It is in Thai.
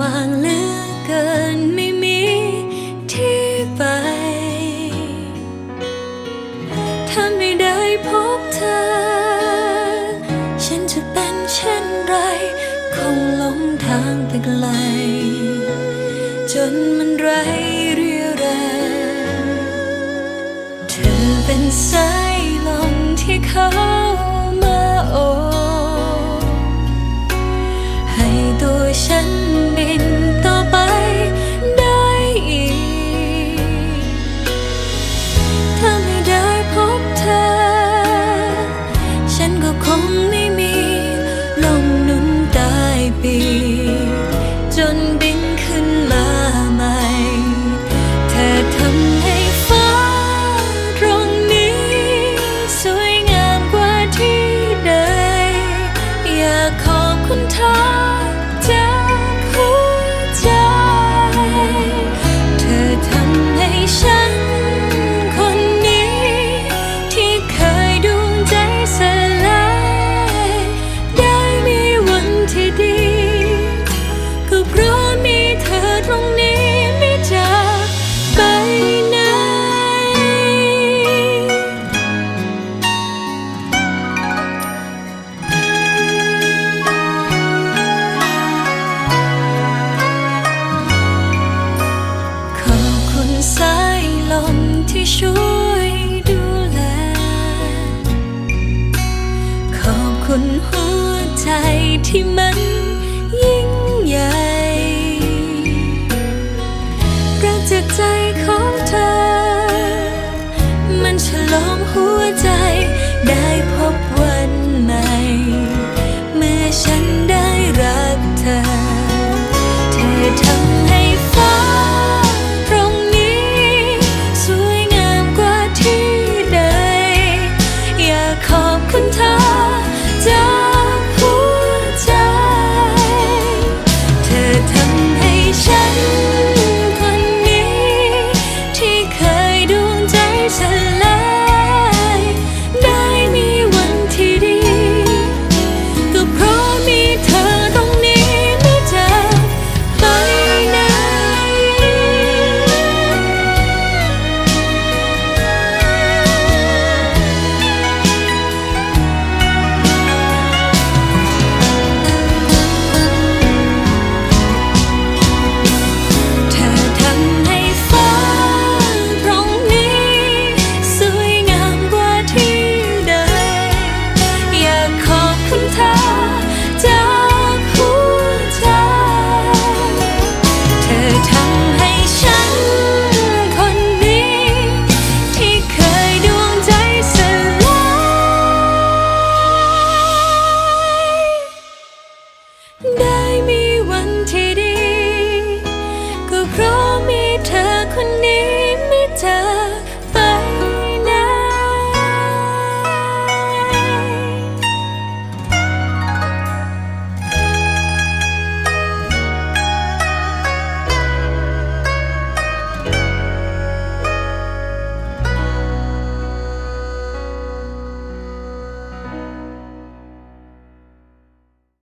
ว่างเหลือเกินไม่มีที่ไป ถ้าไม่ได้พบเธอ ช่วยดูแล ขอบคุณหัวใจที่มันยิ่งใหญ่รักจากใจของเธอ มันฉลองหัวใจได้พบ